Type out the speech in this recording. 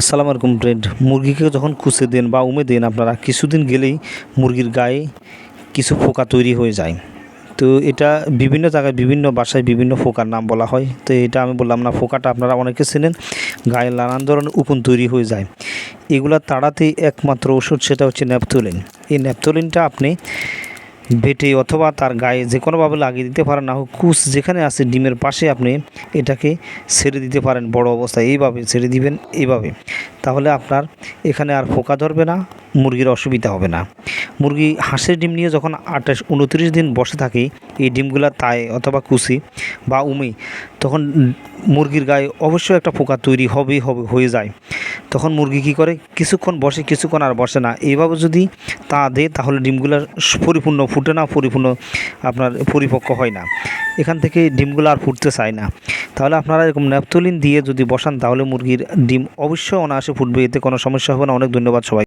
আসসালামু আলাইকুম ফ্রেন্ড মুরগিকে যখন কুচে দেন বা উমে দেন আপনারা, কিছুদিন গেলেই মুরগির গায়ে কিছু পোকা তৈরি হয়ে যায়। তো এটা বিভিন্ন জায়গায়, বিভিন্ন বাসায় বিভিন্ন পোকার নাম বলা হয়। তো এটা আমি বললাম না, পোকাটা আপনারা অনেকে চেনেন, গায়ে নানান ধরনের উকুন তৈরি হয়ে যায়। এগুলা তাড়াতে একমাত্র ওষুধ সেটা হচ্ছে ন্যাপথলিন এই ন্যাপথলিনটা আপনি বেটে অথবা তার গায়ে যে কোনোভাবে লাগিয়ে দিতে পারেন। না হোক কুচ যেখানে আছে, ডিমের পাশে আপনি এটাকে ছেড়ে দিতে পারেন। বড় অবস্থায় এইভাবে ছেড়ে দিবেন, এইভাবে। তাহলে আপনার এখানে আর পোকা ধরবে না, মুরগির অসুবিধা হবে না। মুরগি হাঁসের ডিম নিয়ে যখন আঠাশ, উনত্রিশ দিন বসে থাকে, এই ডিমগুলা তাই অথবা কুচি বা উমি, তখন মুরগির গায়ে অবশ্যই একটা পোকা তৈরি হবেই, হবে, হয়ে যায়। তখন মুরগি কী করে? কিছুক্ষণ বসে, কিছুক্ষণ আর বসে না। এইভাবে যদি তা দেয়, তাহলে ডিমগুলো পরিপূর্ণ ফুটে না, পরিপূর্ণ আপনার পরিপক্ক হয় না। এখান থেকে ডিমগুলো আর ফুটতে চায় না। তাহলে আপনারা এরকম ন্যাপথলিন দিয়ে যদি বসান, তাহলে মুরগির ডিম অবশ্যই অনায়াসে ফুটবে। এতে কোনো সমস্যা হবে না। অনেক ধন্যবাদ সবাই